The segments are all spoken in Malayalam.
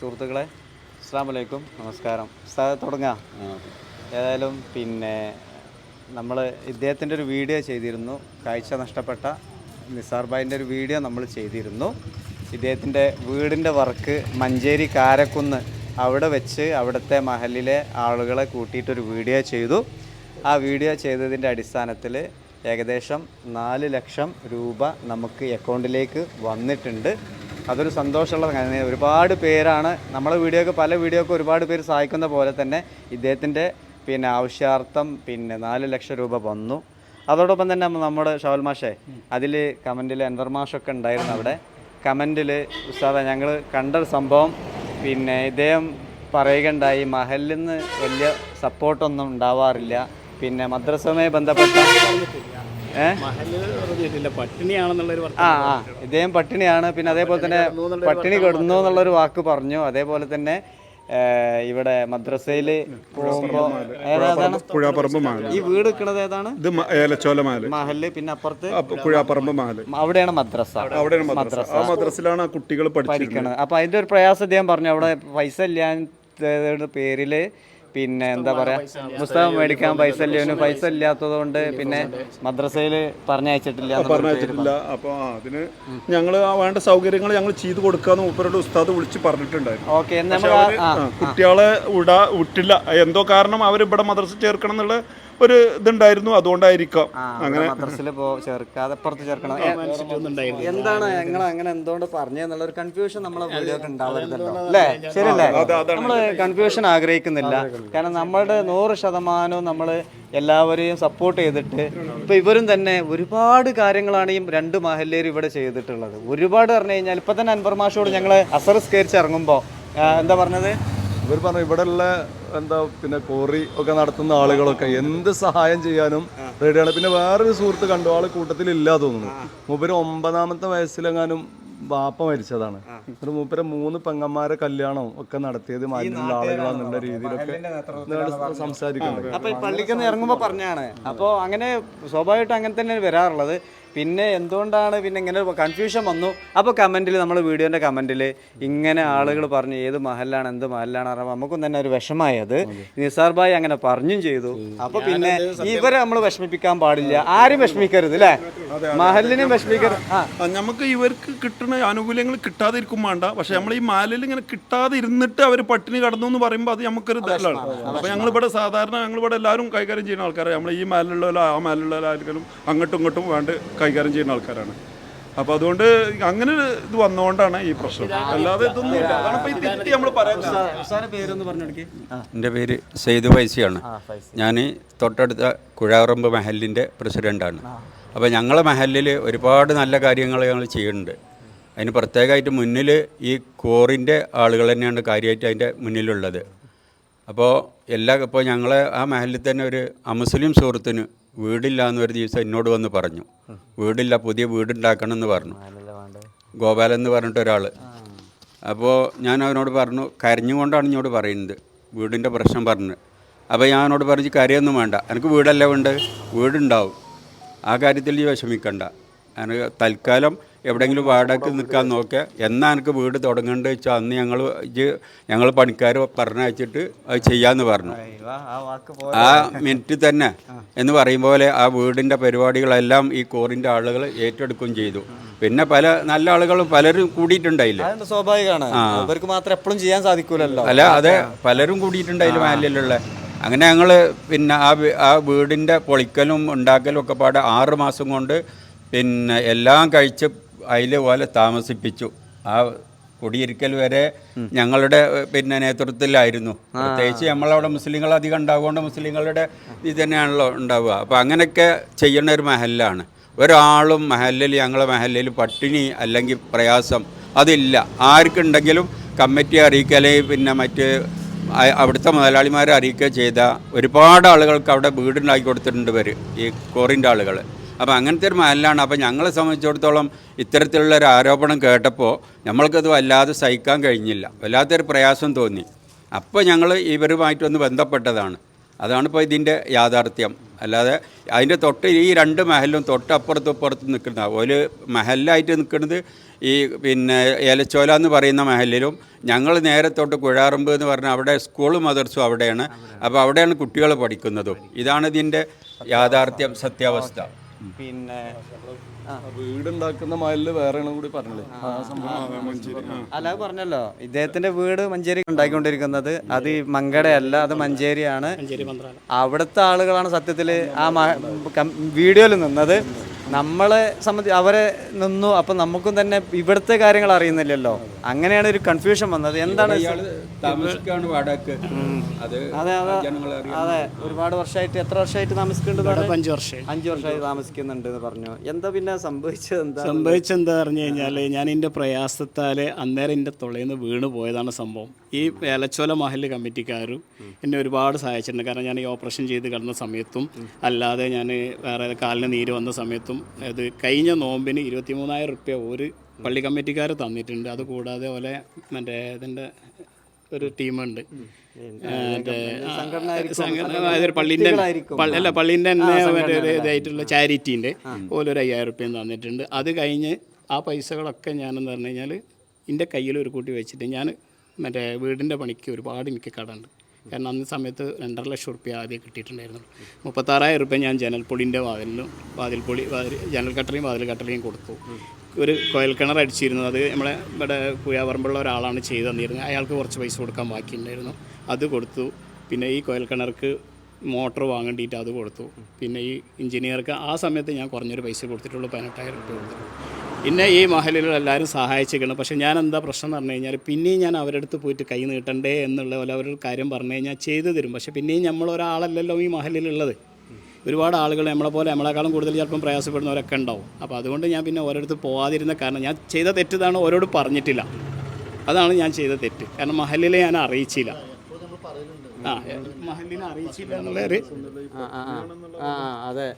സുഹൃത്തുക്കളെ അസ്സാമലൈക്കും നമസ്കാരം. ഉസ്താദ് തുടങ്ങാം. ഏതായാലും പിന്നെ നമ്മൾ ഇദ്ദേഹത്തിന്റെ ഒരു വീഡിയോ ചെയ്തിരുന്നു. കാഴ്ച നഷ്ടപ്പെട്ട നിസാർ ഭായിന്റെ ഒരു വീഡിയോ നമ്മൾ ചെയ്തിരുന്നു. ഇദ്ദേഹത്തിന്റെ വീടിന്റെ വർക്ക് മഞ്ചേരി കാരക്കുന്ന് അവിടെ വെച്ച് അവിടുത്തെ മഹലിലെ ആളുകളെ കൂട്ടിയിട്ടൊരു വീഡിയോ ചെയ്തു. ആ വീഡിയോ ചെയ്തതിന്റെ അടിസ്ഥാനത്തിൽ ഏകദേശം നാല് ലക്ഷം രൂപ നമുക്ക് അക്കൗണ്ടിലേക്ക് വന്നിട്ടുണ്ട്. അതൊരു സന്തോഷമുള്ള കാര്യം. ഒരുപാട് പേരാണ് നമ്മളെ വീഡിയോക്ക് പല വീഡിയോക്ക് ഒരുപാട് പേര് സഹായിക്കുന്ന പോലെ തന്നെ ഇദ്ദേഹത്തിന്റെ പിന്നെ ആവശ്യാർത്ഥം പിന്നെ നാല് ലക്ഷം രൂപ വന്നു. അതോടൊപ്പം തന്നെ നമ്മുടെ ഷവൽ മാഷേ അതിൽ കമന്റിൽ അൻവർ മാഷൊക്കെ ഉണ്ടായിരുന്നു അവിടെ. കമന്റിൽ ഉസ്താദ ഞങ്ങൾ കണ്ട ഒരു സംഭവം. പിന്നെ ഇദ്ദേഹം പറയുകയുണ്ടായി മഹലിൽ നിന്ന് വലിയ സപ്പോർട്ടൊന്നും ഉണ്ടാവാറില്ല. പിന്നെ മദ്രസവുമായി ബന്ധപ്പെട്ട ആ ആ. ഇദ്ദേഹം പട്ടിണിയാണ്. പിന്നെ അതേപോലെ തന്നെ പട്ടിണി കിടന്നു എന്നുള്ളൊരു വാക്ക് പറഞ്ഞു. അതേപോലെ തന്നെ ഇവിടെ മദ്രസയിൽ പോകുമ്പോ ഏതാണ്? പുഴാപ്പറമ്പ് മാൽ. ഈ വീട് നിൽക്കുന്നത് ഏതാണ്? ഇത് ഏലച്ചോല മാൽ. മഹൽ പിന്നെ അപ്പുറത്ത് അപ്പൊ പുഴാപ്പറമ്പ് മഹൽ അവിടെയാണ് മദ്രസ. അവിടെയാണ് മദ്രസ. ആ മദ്രസിലാണ് കുട്ടികൾ പഠിക്കുന്നത് അപ്പൊ അതിന്റെ ഒരു പ്രയാസം അദ്ദേഹം പറഞ്ഞു. അവിടെ പൈസ ഇല്ലാത്ത പേരിൽ പിന്നെ എന്താ പറയുക പുസ്തകം മേടിക്കാൻ പൈസ ഇല്ലവന് പൈസ ഇല്ലാത്തത് കൊണ്ട് പിന്നെ മദ്രസയിൽ പറഞ്ഞയച്ചിട്ടില്ല എന്നുള്ള പറഞ്ഞിട്ടില്ല അപ്പൊ ആ, അതിന് ഞങ്ങൾ വേണ്ട സൗകര്യങ്ങൾ ഞങ്ങൾ ചെയ്തു കൊടുക്കാന്ന് മൂപ്പരോട് ഉസ്താദ് വിളിച്ച് പറഞ്ഞിട്ടുണ്ടായിരുന്നു. ഓക്കെ നമ്മൾ ആ, കുട്ടികളെ വിടാ വിട്ടില്ല. എന്തോ കാരണം അവർ ഇവിടെ മദ്രസ ചേർക്കണം എന്നുള്ള ഒരു ഇതുണ്ടായിരുന്നു അതുകൊണ്ടായിരിക്കാം. അങ്ങനെ. മദ്രസിൽ പോ ചേർക്കാതെ പുറത്ത് ചേർക്കണം. എന്താണ് ഞങ്ങൾ അങ്ങനെ എന്തുകൊണ്ട് പറഞ്ഞെന്നുള്ള ഒരു കൺഫ്യൂഷൻ നമ്മളെ വീഡിയോക്ക് ഉണ്ടാവരുതല്ലോ. അല്ലേ? ശരിയല്ലേ? നമ്മൾ കൺഫ്യൂഷൻ ആഗ്രഹിക്കുന്നില്ല. കാരണം നമ്മളുടെ നൂറ് ശതമാനവും നമ്മൾ എല്ലാവരെയും സപ്പോർട്ട് ചെയ്തിട്ട് ഇപ്പൊ ഇവരും തന്നെ ഒരുപാട് കാര്യങ്ങളാണ് ഈ രണ്ട് മഹല്ലേര് ഇവിടെ ചെയ്തിട്ടുള്ളത്. ഒരുപാട് പറഞ്ഞു കഴിഞ്ഞാൽ ഇപ്പൊ തന്നെ അൻപർമാഷോട് ഞങ്ങൾ അസർ സ്കേരിച്ച് ഇറങ്ങുമ്പോൾ എന്താ പറഞ്ഞത്? ഇവർ പറഞ്ഞു ഇവിടെയുള്ള എന്താ പിന്നെ കോറി ഒക്കെ നടത്തുന്ന ആളുകളൊക്കെ എന്ത് സഹായം ചെയ്യാനും റെഡിയാണ്. പിന്നെ വേറൊരു സുഹൃത്ത് കണ്ടു ആൾ കൂട്ടത്തിൽ ഇല്ല തോന്നുന്നു മൂപ്പര് ഒമ്പതാമത്തെ വയസ്സിലെങ്ങാനും വാപ്പ മരിച്ചതാണ്. എന്നിട്ട് മൂപ്പര് മൂന്ന് പെങ്ങന്മാരെ കല്യാണവും ഒക്കെ നടത്തിയത് മാറ്റുന്ന ആളുകളാന്നുള്ള രീതിയിലൊക്കെ സംസാരിക്കുന്നത്. അപ്പൊ ഈ പള്ളിക്ക് ഇറങ്ങുമ്പോ പറഞ്ഞാണ്. അപ്പൊ അങ്ങനെ സ്വാഭാവികമായിട്ടും അങ്ങനെ തന്നെ വരാറുള്ളത്. പിന്നെ എന്തുകൊണ്ടാണ് പിന്നെ ഇങ്ങനെ കൺഫ്യൂഷൻ വന്നു? അപ്പോൾ കമന്റിൽ നമ്മൾ വീഡിയോന്റെ കമന്റിൽ ഇങ്ങനെ ആളുകൾ പറഞ്ഞു ഏത് മഹലാണ് എന്ത് മഹലാണ് പറയുമ്പോൾ നമുക്കും തന്നെ ഒരു വിഷമായത്. അത്. നിസാർ ഭായി അങ്ങനെ പറഞ്ഞും ചെയ്തു. അപ്പോൾ പിന്നെ ഇവരെ നമ്മൾ വിഷമിപ്പിക്കാൻ പാടില്ല. ആരും വിഷമിക്കരുത് അല്ലേ മഹലിനും വിഷമിക്കരുത്. നമുക്ക് ഇവർക്ക് കിട്ടുന്ന ആനുകൂല്യങ്ങൾ കിട്ടാതിരിക്കും വേണ്ട. പക്ഷെ നമ്മൾ ഈ മാലിൽ ഇങ്ങനെ കിട്ടാതെ ഇരുന്നിട്ട് അവർ പട്ടിണി കടന്നു എന്ന് പറയുമ്പോൾ അത് നമുക്കൊരു ഇതല്ലാണ് അപ്പോൾ ഞങ്ങളിവിടെ സാധാരണ ഞങ്ങളിവിടെ എല്ലാവരും കൈകാര്യം ചെയ്യുന്ന ആൾക്കാരാണ് നമ്മൾ ഈ മാലിലുള്ളവരോ ആ മാലിലുള്ളവരായിരിക്കും അങ്ങോട്ടും ഇങ്ങോട്ടും വേണ്ട കൈകാര്യം ചെയ്യുന്ന ആൾക്കാരാണ്. അപ്പൊ അതുകൊണ്ട് അങ്ങനെ ഇത് വന്നുകൊണ്ടാണ് ഈ പ്രശ്നം. അല്ലാതെ ഇതൊന്നും ഇല്ല അതാണ് നമ്മൾ പറയുന്നത്. എന്റെ പേര് സെയ്ദ് ഫൈസിയാണ്. ഞാൻ തൊട്ടടുത്ത കുഴാറമ്പ് മഹലിന്റെ പ്രസിഡന്റാണ് അപ്പോൾ ഞങ്ങളെ മഹലിൽ ഒരുപാട് നല്ല കാര്യങ്ങൾ ഞങ്ങൾ ചെയ്യുന്നുണ്ട്. അതിന് പ്രത്യേകമായിട്ട് മുന്നിൽ ഈ കോറിന്റെ ആളുകൾ തന്നെയാണ് കാര്യമായിട്ട് അതിന്റെ മുന്നിലുള്ളത്. അപ്പോൾ എല്ലാ ഇപ്പോൾ ഞങ്ങളെ ആ മഹലിൽ തന്നെ ഒരു അമുസ്ലിം സുഹൃത്തിന് വീടില്ല എന്ന് ഒരു ദിവസം എന്നോട് വന്ന് പറഞ്ഞു. വീടില്ല പുതിയ വീടുണ്ടാക്കണം എന്ന് പറഞ്ഞു. ഗോപാലൻ എന്ന് പറഞ്ഞിട്ട് ഒരാൾ അപ്പോൾ ഞാൻ അവനോട് പറഞ്ഞു കരഞ്ഞുകൊണ്ടാണ് ഇങ്ങോട്ട് പറയുന്നത്. വീടിന്റെ പ്രശ്നം പറഞ്ഞു. അപ്പോൾ ഞാൻ അവനോട് പറഞ്ഞു കരയൊന്നും വേണ്ട. എനിക്ക് വീടല്ലേ വേണ്ട വീടുണ്ടാവും. ആ കാര്യത്തിൽ വിഷമിക്കണ്ട. എനിക്ക് തൽക്കാലം എവിടെയെങ്കിലും വാടകയ്ക്ക് നിൽക്കാൻ നോക്കുക എന്നാ എനിക്ക് വീട് തുടങ്ങേണ്ടത് വെച്ചാൽ അന്ന് ഞങ്ങൾ ഞങ്ങൾ പണിക്കാർ പറഞ്ഞയച്ചിട്ട് അത് ചെയ്യാമെന്ന് പറഞ്ഞു. ആ മിനിറ്റ് തന്നെ. എന്ന് പറയും പോലെ ആ വീടിന്റെ പരിപാടികളെല്ലാം ഈ കോറിന്റെ ആളുകൾ ഏറ്റെടുക്കുകയും ചെയ്തു. പിന്നെ പല നല്ല ആളുകളും പലരും കൂടിയിട്ടുണ്ടായില്ല? സ്വാഭാവികമാണ് അവർക്ക് മാത്രം എപ്പോഴും ചെയ്യാൻ സാധിക്കൂലല്ലോ. അല്ല അതെ പലരും കൂടിയിട്ടുണ്ടായില്ല മാലിലുള്ള അങ്ങനെ ഞങ്ങൾ പിന്നെ ആ ആ വീടിന്റെ പൊളിക്കലും ഉണ്ടാക്കലും ഒക്കെ പാടെ ആറ് മാസം കൊണ്ട് പിന്നെ എല്ലാം കഴിച്ച് അതിൽ പോലെ താമസിപ്പിച്ചു. ആ കുടിയിരിക്കൽ വരെ ഞങ്ങളുടെ പിന്നെ നേതൃത്വത്തിലായിരുന്നു. പ്രത്യേകിച്ച് നമ്മളവിടെ മുസ്ലിങ്ങൾ അധികം ഉണ്ടാവുകൊണ്ട് മുസ്ലിങ്ങളുടെ ഇത് തന്നെയാണല്ലോ ഉണ്ടാവുക. അപ്പോൾ അങ്ങനെയൊക്കെ ചെയ്യുന്ന ഒരു മഹലിലാണ്. ഒരാളും മഹലിൽ ഞങ്ങളെ മഹലിൽ പട്ടിണി അല്ലെങ്കിൽ പ്രയാസം അതില്ല. ആർക്കുണ്ടെങ്കിലും കമ്മിറ്റി അറിയിക്കുക അല്ലെങ്കിൽ പിന്നെ മറ്റ് അവിടുത്തെ മുതലാളിമാരെ അറിയിക്കുക ചെയ്ത ഒരുപാട് ആളുകൾക്ക് അവിടെ വീടുണ്ടാക്കി കൊടുത്തിട്ടുണ്ട് ഇവർ ഈ കോറിന്റെ ആളുകൾ അപ്പോൾ അങ്ങനത്തെ ഒരു മഹലാണ് അപ്പോൾ ഞങ്ങളെ സംബന്ധിച്ചിടത്തോളം ഇത്തരത്തിലുള്ള ഒരു ആരോപണം കേട്ടപ്പോൾ ഞമ്മൾക്കത് വല്ലാതെ സഹിക്കാൻ കഴിഞ്ഞില്ല. വല്ലാത്തൊരു പ്രയാസം തോന്നി. അപ്പോൾ ഞങ്ങൾ ഇവരുമായിട്ടൊന്ന് ബന്ധപ്പെട്ടതാണ്. അതാണ് ഇപ്പോൾ ഇതിന്റെ യാഥാർത്ഥ്യം. അല്ലാതെ അതിന്റെ തൊട്ട് ഈ രണ്ട് മഹലും തൊട്ടപ്പുറത്തും ഇപ്പുറത്തും നിൽക്കുന്ന ഒരു മഹലിലായിട്ട് നിൽക്കുന്നത് ഈ പിന്നെ ഏലച്ചോല എന്ന് പറയുന്ന മഹലിലും ഞങ്ങൾ നേരെ തൊട്ട് കുഴാറമ്പ് എന്ന് പറഞ്ഞാൽ അവിടെ സ്കൂളും മദർസും അവിടെയാണ്. അപ്പോൾ അവിടെയാണ് കുട്ടികൾ പഠിക്കുന്നതും. ഇതാണ് ഇതിന്റെ യാഥാർത്ഥ്യം സത്യാവസ്ഥ. പിന്നെ ആ. വീടുണ്ടാക്കുന്ന മയിലിൽ വേറെ കൂടി പറഞ്ഞില്ലേ ആ സംഭവം. അല്ല അത് പറഞ്ഞല്ലോ. ഇദ്ദേഹത്തിന്റെ വീട് മഞ്ചേരി ഉണ്ടാക്കിക്കൊണ്ടിരിക്കുന്നത് അത് ഈ മങ്കടയല്ല അത് മഞ്ചേരിയാണ്. അവിടുത്തെ ആളുകളാണ് സത്യത്തിൽ ആ വീഡിയോയിൽ നിന്നത്. നമ്മളെ സംബന്ധിച്ച് അവരെ നിന്നു അപ്പം നമുക്കും തന്നെ ഇവിടുത്തെ കാര്യങ്ങൾ അറിയുന്നില്ലല്ലോ. അങ്ങനെയാണ് ഒരു കൺഫ്യൂഷൻ വന്നത്. എന്താണ് അത് അതെ ഒരുപാട് വർഷമായിട്ട് എത്ര വർഷമായിട്ട് താമസിക്കുന്നുണ്ട് അഞ്ചു വർഷം അഞ്ച് വർഷമായി താമസിക്കുന്നുണ്ട് എന്ന് പറഞ്ഞു. എന്താ പിന്നെ സംഭവിച്ചത്? എന്താ? സംഭവിച്ചെന്താ പറഞ്ഞു കഴിഞ്ഞാൽ ഞാൻ എന്റെ പ്രയാസത്താൽ അന്നേരം എന്റെ തൊള്ളയിൽ നിന്ന് വീണ് പോയതാണ് സംഭവം. ഈ ഏലച്ചോല മഹൽ കമ്മിറ്റിക്കാരും എന്നെ ഒരുപാട് സഹായിച്ചിട്ടുണ്ട്. കാരണം ഞാൻ ഈ ഓപ്പറേഷൻ ചെയ്ത് കിടന്ന സമയത്തും അല്ലാതെ ഞാൻ വേറെ കാലിന് നീര് വന്ന സമയത്തും അത് കഴിഞ്ഞ നോമ്പിന് ഇരുപത്തി മൂന്നായിരം റുപ്യ ഒരു പള്ളി കമ്മിറ്റിക്കാർ തന്നിട്ടുണ്ട്. അത് കൂടാതെ പോലെ മറ്റേ ഇതിന്റെ ഒരു ടീമുണ്ട്. പള്ളിന്റെ സംഘടന പള്ളിന്റെ അല്ല പള്ളീന്റെ തന്നെ മറ്റേ ഇതായിട്ടുള്ള ചാരിറ്റീന്റെ ഒരു അയ്യായിരം റുപ്യം തന്നിട്ടുണ്ട്. അത് കഴിഞ്ഞ് ആ പൈസകളൊക്കെ ഞാനെന്ന് പറഞ്ഞു കഴിഞ്ഞാൽ എന്റെ കയ്യിൽ ഒരു കൂട്ടി വെച്ചിട്ട് ഞാൻ മറ്റേ വീടിന്റെ പണിക്ക് ഒരുപാട് എനിക്ക് കടമുണ്ട് കാരണം അന്ന് സമയത്ത് രണ്ടര ലക്ഷം റുപ്യ ആദ്യം കിട്ടിയിട്ടുണ്ടായിരുന്നു. മുപ്പത്താറായിരം റുപ്യ ഞാൻ ജനൽപ്പൊടിന്റെ വാതിലിനും വാതിൽപ്പൊടി വാതിൽ ജനൽ കട്ടറിയും വാതിൽ കട്ടറിയും കൊടുത്തു. ഒരു കോയൽ കിണർ അടിച്ചിരുന്നു. അത് നമ്മളെ ഇവിടെ പുയാപറമ്പുള്ള ഒരാളാണ് ചെയ്തു തന്നിരുന്നത്. അയാൾക്ക് കുറച്ച് പൈസ കൊടുക്കാൻ ബാക്കിയുണ്ടായിരുന്നു. അത് കൊടുത്തു. പിന്നെ ഈ കോയൽ കിണർക്ക് മോട്ടോർ വാങ്ങേണ്ടിയിട്ട് അത് കൊടുത്തു. പിന്നെ ഈ എഞ്ചിനീയർക്ക് ആ സമയത്ത് ഞാൻ കുറഞ്ഞൊരു പൈസ കൊടുത്തിട്ടുള്ളൂ. പതിനെട്ടായിരം റുപ്യ കൊടുത്തിട്ടുള്ളൂ. പിന്നെ ഈ മഹലിലുള്ള എല്ലാവരും സഹായിച്ചിരിക്കണം. പക്ഷേ ഞാൻ എന്താ പ്രശ്നം എന്ന് പറഞ്ഞു കഴിഞ്ഞാൽ പിന്നെയും ഞാൻ അവരുടെ അടുത്ത് പോയിട്ട് കൈ നീട്ടണ്ടേ എന്നുള്ള പോലെ അവരൊരു കാര്യം പറഞ്ഞു കഴിഞ്ഞാൽ ചെയ്തു തരും. പക്ഷേ പിന്നെയും നമ്മൾ ഒരാളല്ലല്ലോ ഈ മഹലിലുള്ളത്. ഒരുപാട് ആളുകൾ നമ്മളെ പോലെ നമ്മളെക്കാളും കൂടുതൽ ചിലപ്പം പ്രയാസപ്പെടുന്നവരൊക്കെ ഉണ്ടാവും. അപ്പോൾ അതുകൊണ്ട് ഞാൻ പിന്നെ ഓരോരുത്തർ പോകാതിരുന്ന കാരണം ഞാൻ ചെയ്ത തെറ്റിതാണ് ഓരോട് പറഞ്ഞിട്ടില്ല. അതാണ് ഞാൻ ചെയ്ത തെറ്റ്. കാരണം മഹലിലെ ഞാൻ അറിയിച്ചില്ല. ആ മഹലിനെ അറിയിച്ചില്ല. ആ, അതെ.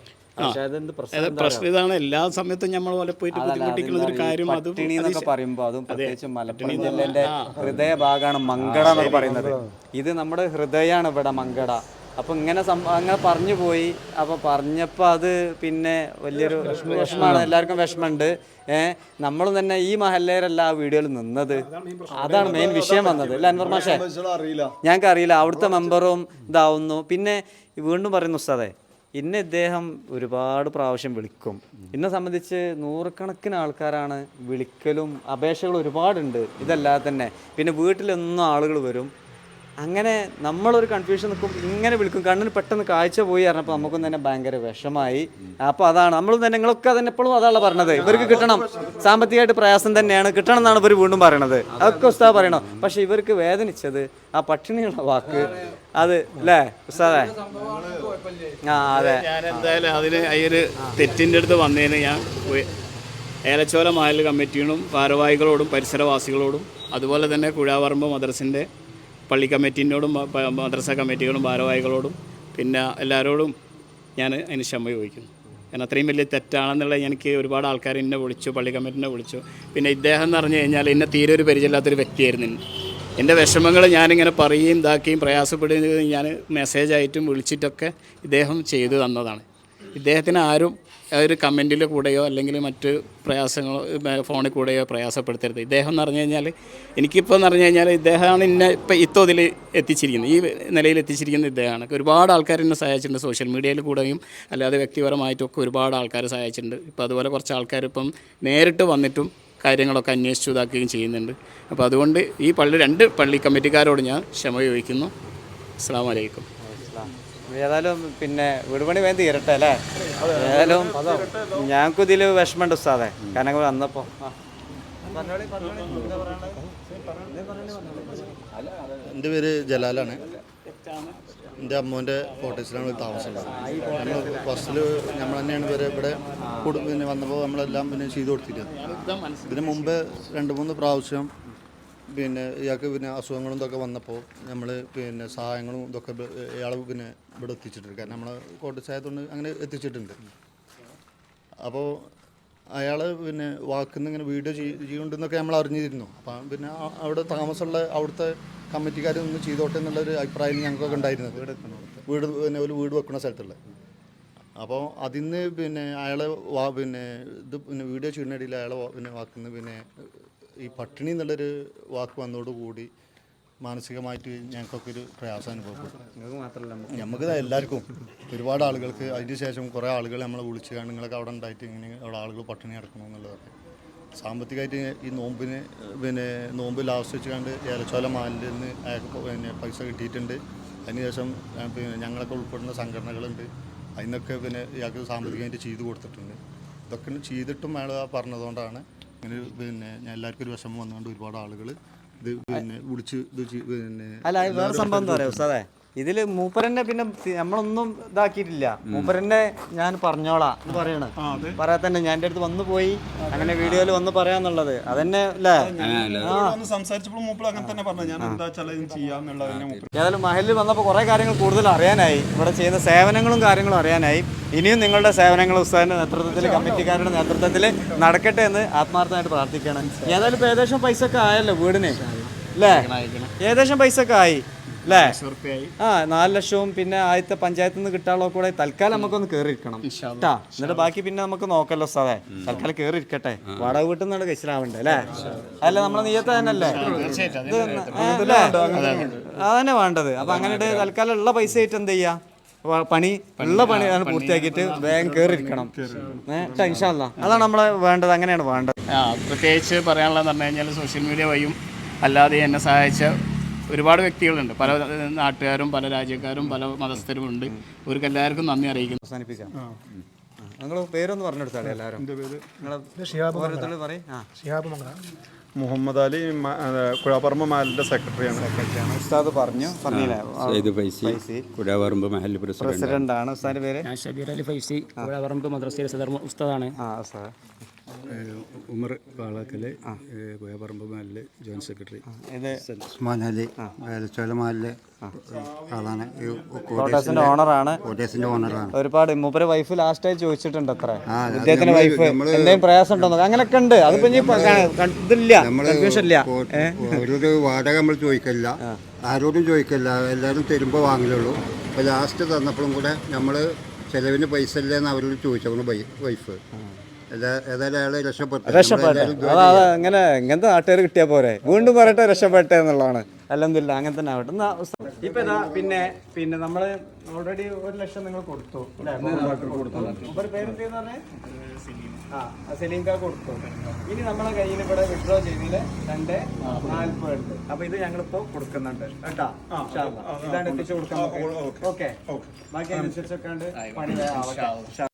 പക്ഷെ അതെന്ത് പ്രശ്നം പ്രശ്നം ഇതാണ്. എല്ലാ സമയത്തും നമ്മൾ പോലെ പോയിട്ട് ബുദ്ധിമുട്ടിക്കുന്ന ഒരു കാര്യം അത് പട്ടിണി എന്നൊക്കെ പറയുമ്പോൾ അതും പ്രത്യേകിച്ച് മലപ്പുറം ജില്ലയിലെ ഹൃദയഭാഗമാണ് മങ്കട എന്നൊക്കെ പറയുന്നത്. ഇത് നമ്മുടെ ഹൃദയമാണ് ഇവിടെ മങ്കട. അപ്പൊ ഇങ്ങനെ അങ്ങനെ പറഞ്ഞു പോയി. അപ്പൊ പറഞ്ഞപ്പോ അത് പിന്നെ വലിയൊരു വിഷമമാണ്. എല്ലാവർക്കും വിഷമമുണ്ട്. ഏഹ് നമ്മൾ തന്നെ ഈ മഹല്ലേരല്ല ആ വീഡിയോയിൽ നിന്നത്. അതാണ് മെയിൻ വിഷയം വന്നത്. അല്ല അൻവർ മാഷേ? അറിയില്ല ഞങ്ങൾക്ക് അറിയില്ല അവിടുത്തെ മെമ്പറും ഇതാവുന്നു. പിന്നെ വീണ്ടും പറയുന്നു ഉസ്താദെ ഇന്നെ ഇദ്ദേഹം ഒരുപാട് പ്രാവശ്യം വിളിക്കും. ഇന്നെ സംബന്ധിച്ച് നൂറുകണക്കിന് ആൾക്കാരാണ് വിളിക്കലും അപേക്ഷകളും ഒരുപാടുണ്ട്. ഇതല്ലാതെ തന്നെ. പിന്നെ വീട്ടിലൊന്നും ആളുകൾ വരും. അങ്ങനെ നമ്മളൊരു കൺഫ്യൂഷൻ നിൽക്കും ഇങ്ങനെ വിളിക്കും. കണ്ണിന് പെട്ടെന്ന് കാഴ്ച പോയി പറഞ്ഞപ്പോൾ നമുക്കും തന്നെ ഭയങ്കര വിഷമായി. അപ്പോൾ അതാണ്. നമ്മൾ തന്നെ നിങ്ങളൊക്കെ തന്നെ എപ്പോഴും അതാണ് പറഞ്ഞത് ഇവർക്ക് കിട്ടണം. സാമ്പത്തികമായിട്ട് പ്രയാസം തന്നെയാണ്. കിട്ടണം എന്നാണ് ഇവർ വീണ്ടും പറയണത്. അതൊക്കെ ഉസ്താവ് പറയണം? പക്ഷെ ഇവർക്ക് വേദനിച്ചത് ആ പട്ടിണിയുള്ള വാക്ക്. അത് അല്ലേ ഉസ്താദേ? ആ അതെ. ഞാൻ എന്തായാലും അതിന് ഈ തെറ്റിന്റെ അടുത്ത് വന്നതിന് ഞാൻ ഏലച്ചോല മായൽ കമ്മിറ്റിയോടും ഭാരവാഹികളോടും പരിസരവാസികളോടും അതുപോലെ തന്നെ കുഴാവറമ്പ് മദ്രസിന്റെ പള്ളി കമ്മിറ്റീനോടും മദ്രസ കമ്മിറ്റികളും ഭാരവാഹികളോടും പിന്നെ എല്ലാവരോടും ഞാൻ അതിന് ക്ഷമ ചോദിക്കുന്നു. കാരണം അത്രയും വലിയ തെറ്റാണെന്നുള്ള എനിക്ക് ഒരുപാട് ആൾക്കാർ എന്നെ വിളിച്ചു പള്ളി കമ്മിറ്റിനെ വിളിച്ചു. പിന്നെ ഇദ്ദേഹം എന്ന് പറഞ്ഞു കഴിഞ്ഞാൽ എന്നെ തീരെ ഒരു പരിചയമില്ലാത്തൊരു വ്യക്തിയായിരുന്നു. എന്റെ വിഷമങ്ങൾ ഞാനിങ്ങനെ പറയുകയും ഇതാക്കുകയും പ്രയാസപ്പെടുകയും ഞാൻ മെസ്സേജായിട്ടും വിളിച്ചിട്ടൊക്കെ ഇദ്ദേഹം ചെയ്തു തന്നതാണ്. ഇദ്ദേഹത്തിന് ആരും ഒരു കമന്റിൽ കൂടെയോ അല്ലെങ്കിൽ മറ്റ് പ്രയാസങ്ങളോ ഫോണിൽ കൂടെയോ പ്രയാസപ്പെടുത്തരുത്. ഇദ്ദേഹം എന്ന് പറഞ്ഞു കഴിഞ്ഞാൽ എനിക്കിപ്പോൾ എന്ന് പറഞ്ഞു കഴിഞ്ഞാൽ ഇദ്ദേഹമാണ് എന്നെ ഇപ്പം ഇത്തോതിൽ എത്തിച്ചിരിക്കുന്നത്. ഈ നിലയിൽ എത്തിച്ചിരിക്കുന്നത് ഇദ്ദേഹമാണ്. ഒരുപാട് ആൾക്കാർ എന്നെ സഹായിച്ചിട്ടുണ്ട്. സോഷ്യൽ മീഡിയയിൽ കൂടെയും അല്ലാതെ വ്യക്തിപരമായിട്ടൊക്കെ ഒരുപാട് ആൾക്കാർ സഹായിച്ചിട്ടുണ്ട്. ഇപ്പോൾ അതുപോലെ കുറച്ച് ആൾക്കാർ ഇപ്പം നേരിട്ട് വന്നിട്ടും കാര്യങ്ങളൊക്കെ അന്വേഷിച്ചു ഇതാക്കുകയും ചെയ്യുന്നുണ്ട്. അപ്പോൾ അതുകൊണ്ട് ഈ പള്ളി രണ്ട് പള്ളി കമ്മിറ്റിക്കാരോട് ഞാൻ ക്ഷമ ചോദിക്കുന്നു. അസ്സാം വലൈക്കും ഏതായാലും പിന്നെ വീടുപണി വേണ്ടി വേഗം തീരട്ടെ അല്ലേ? ഏതായാലും ഞങ്ങൾക്ക് ഇതിൽ വിഷമമുണ്ട് ഉസ്താദെ. കാരണം വന്നപ്പോൾ. എന്റെ പേര് ജലാലാണ്. എന്റെ അമ്മൂന്റെ കോട്ടേഴ്സിലാണ് താമസമുള്ളത് നമ്മൾ ഫസ്റ്റിൽ നമ്മൾ തന്നെയാണ് ഇവരെ ഇവിടെ പിന്നെ വന്നപ്പോൾ നമ്മളെല്ലാം പിന്നെ ചെയ്തു കൊടുത്തിരുന്നത് ഇതിന് മുമ്പ് രണ്ട് മൂന്ന് പ്രാവശ്യം പിന്നെ ഇയാൾക്ക് പിന്നെ അസുഖങ്ങളും ഇതൊക്കെ വന്നപ്പോൾ നമ്മൾ പിന്നെ സഹായങ്ങളും ഇതൊക്കെ ഇയാൾ പിന്നെ ഇവിടെ എത്തിച്ചിട്ടുണ്ട്. കാരണം നമ്മൾ കോട്ടേഴ്സ് ആയതുകൊണ്ട് അങ്ങനെ എത്തിച്ചിട്ടുണ്ട്. അപ്പോൾ അയാൾ പിന്നെ വാക്കുന്ന് ഇങ്ങനെ വീഡിയോ ചെയ്യുന്നുണ്ടെന്നൊക്കെ നമ്മൾ അറിഞ്ഞിരുന്നു. അപ്പം പിന്നെ അവിടെ താമസമുള്ള അവിടുത്തെ കമ്മിറ്റിക്കാർ ഒന്ന് ചെയ്തോട്ടെ എന്നുള്ളൊരു അഭിപ്രായം ഞങ്ങൾക്കൊക്കെ ഉണ്ടായിരുന്നത്. വീട് പിന്നെ ഒരു വീട് വെക്കുന്ന സ്ഥലത്തുള്ള. അപ്പോൾ അതിന്ന് പിന്നെ അയാളെ വാ പിന്നെ ഇത് പിന്നെ വീഡിയോ ചെയ്യുന്നതിൽ അയാളെ പിന്നെ വാക്കുന്ന പിന്നെ ഈ പട്ടിണി എന്നുള്ളൊരു വാക്ക് വന്നതോടുകൂടി മാനസികമായിട്ട് ഞങ്ങൾക്കൊക്കെ ഒരു പ്രയാസം അനുഭവപ്പെട്ടു. നമുക്ക് എല്ലാവർക്കും ഒരുപാട് ആളുകൾക്ക് അതിന് ശേഷം കുറേ ആളുകൾ നമ്മളെ വിളിച്ച് നിങ്ങളൊക്കെ അവിടെ ഉണ്ടായിട്ട് ഇങ്ങനെ അവിടെ ആളുകൾ പട്ടിണി കിടക്കണം എന്നുള്ളതൊക്കെ. സാമ്പത്തികമായിട്ട് ഈ നോമ്പിന് പിന്നെ നോമ്പ് ലാസ്റ്റ് വെച്ച് കണ്ട് ഏലച്ചോല മാലിൽ നിന്ന് അയാൾക്ക് പിന്നെ പൈസ കിട്ടിയിട്ടുണ്ട്. അതിനുശേഷം പിന്നെ ഞങ്ങളൊക്കെ ഉൾപ്പെടുന്ന സംഘടനകളുണ്ട്. അതിനൊക്കെ പിന്നെ ഇയാൾക്ക് സാമ്പത്തികമായിട്ട് ചെയ്തു കൊടുത്തിട്ടുണ്ട്. ഇതൊക്കെ ചെയ്തിട്ടും അയാൾ പറഞ്ഞതുകൊണ്ടാണ് ഇങ്ങനെ പിന്നെ ഞാൻ എല്ലാവർക്കും ഒരു വിഷമം വന്നുകൊണ്ട് ഒരുപാട് ആളുകൾ ഇത് പിന്നെ വിളിച്ച് ഇത് പിന്നെ അല്ല വേറെ സംഭവം എന്താ പറയുക ഇതിൽ മൂപ്പരന്നെ പിന്നെ നമ്മളൊന്നും ഇതാക്കിയിട്ടില്ല. മൂപ്പരന്നെ ഞാൻ പറഞ്ഞോളാം എന്ന് പറയണ. പറയാ തന്നെ ഞാൻ എന്റെ അടുത്ത് വന്നു പോയി. അങ്ങനെ വീഡിയോയിൽ വന്ന് പറയാന്നുള്ളത്. അതന്നെ അല്ലേ? ഏതായാലും മഹലിൽ വന്നപ്പോൾ കുറേ കാര്യങ്ങൾ കൂടുതൽ അറിയാനായി. ഇവിടെ ചെയ്യുന്ന സേവനങ്ങളും കാര്യങ്ങളും അറിയാനായി. ഇനിയും നിങ്ങളുടെ സേവനങ്ങൾ ഉസ്താദിന്റെ നേതൃത്വത്തിൽ കമ്മിറ്റിക്കാരുടെ നേതൃത്വത്തിൽ നടക്കട്ടെ എന്ന് ആത്മാർത്ഥമായിട്ട് പ്രാർത്ഥിക്കണം ഏതായാലും ഇപ്പൊ ഏകദേശം പൈസ ഒക്കെ ആയല്ലോ വീടിന്? അല്ലേ? ഏകദേശം പൈസ ഒക്കെ ആയി. അല്ലേ ആ നാല് ലക്ഷവും പിന്നെ ആദ്യത്തെ പഞ്ചായത്തിൽ നിന്ന് കിട്ടാനുള്ള കൂടെ തൽക്കാലം നമുക്കൊന്ന് കയറിയിരിക്കണം കേട്ടാ എന്നിട്ട് ബാക്കി പിന്നെ നമുക്ക് നോക്കല്ലോ സാറേ. തൽക്കാലം കയറി ഇരിക്കട്ടെ വാടക വീട്ടിൽ നിന്നാണ് കഴിച്ചിലാവണ്ടേ അല്ലേ അല്ല നമ്മളെ നീയത്ത് തന്നെയല്ലേ? അല്ലേ? അതന്നെ വേണ്ടത്. അപ്പൊ അങ്ങനെ തൽക്കാലം ഉള്ള പൈസ ആയിട്ട് എന്ത് ചെയ്യാ? പണി ഉള്ള പണി ആണ് പൂർത്തിയാക്കിയിട്ട് വേഗം കയറിയിരിക്കണം ടെൻഷനല്ല ഇൻഷാല്ല അതാണ് നമ്മളെ വേണ്ടത് അങ്ങനെയാണ് വേണ്ടത്. പ്രത്യേകിച്ച് പറയാനുള്ളതെന്ന് പറഞ്ഞു കഴിഞ്ഞാൽ സോഷ്യൽ മീഡിയ വഴിയും അല്ലാതെ എന്നെ സഹായിച്ച ഒരുപാട് വ്യക്തികളുണ്ട്. പല നാട്ടുകാരും പല രാജ്യക്കാരും പല മതസ്ഥരും ഉണ്ട്. ഇവർക്ക് എല്ലാവർക്കും നന്ദി അറിയിക്കുന്നു. അവസാനിപ്പിക്കാം. നിങ്ങൾ പേരൊന്ന് പറഞ്ഞെടുത്താളെ എല്ലാവരും. മുഹമ്മദ് അലി കുഴാപറമ്പ് മഹലിന്റെ കുഴാപ്പറമ്പ് മാലിന്റെ സെക്രട്ടറിയാണ്. ഉസ്താദ് പറഞ്ഞു. ഫൈസി. കുഴാവറമ്പ് മഹൽ പ്രസിഡന്റ്. പ്രസിഡന്റ് ആണ് ഉസ്താദിന്റെ പേര്? ഞാൻ ഷബീർ അലി ഫൈസി. പറമ്പ് മദ്രസയിലെ ഉസ്താദാണ്. ആ ഉസ്താദ്. ഉമർ പാളാക്കൽ കുയപറമ്പ് മാലിൽ ജോയിന്റ് സെക്രട്ടറി. ഇത് ഉസ്മാൻ അലി വേലച്ചോല മാലിൽ ആളാണ്. ഈ ഓണറാണ് ഓണറാണ് ഒരുപാട് മൂപ്പര് വൈഫ് ലാസ്റ്റ് ആയി ചോദിച്ചിട്ടുണ്ട് അത്ര. ആ, ഇദ്ദേഹത്തിന്റെ വൈഫ് എന്തെങ്കിലും പ്രയാസം ഉണ്ടോ അങ്ങനെയൊക്കെ ഉണ്ട്. അതിപ്പോ ഇതില്ല. വാടക നമ്മൾ ചോദിക്കില്ല ആരോടും ചോദിക്കില്ല എല്ലാവരും തരുമ്പോൾ വാങ്ങലുള്ളൂ. അപ്പോൾ ലാസ്റ്റ് തന്നപ്പോഴും കൂടെ നമ്മൾ ചെലവിന് പൈസ ഇല്ലെന്ന് അവരോട് ചോദിച്ചു. വൈഫ് രക്ഷപ്പെട്ടു. അങ്ങനെ ഇങ്ങനത്തെ നാട്ടുകാർ കിട്ടിയാ പോരെ. വീണ്ടും പറയട്ടെ രക്ഷപ്പെട്ടെ എന്നുള്ളതാണ്. അല്ലെന്നില്ല അങ്ങനെ തന്നെ ആവട്ടെ. ഇപ്പൊ ഇതാ പിന്നെ പിന്നെ നമ്മൾ ഓൾറെഡി ഒരു ലക്ഷം നിങ്ങൾ കൊടുത്തു. സലീംക കൊടുത്തു. ഇനി നമ്മളെ കയ്യിൽ ഇവിടെ വിഡ്രോ ചെയ്തിൽ രണ്ട് നാൽപ്പത് ഉണ്ട്. അപ്പൊ ഇത് ഞങ്ങളിപ്പോ കൊടുക്കുന്നുണ്ട്. കേട്ടാ. ഇതാണ് എത്തിച്ചു കൊടുക്കാൻ ഓക്കെ. ബാക്കി അനുസരിച്ചൊക്കെ പണി ആവട്ടെ.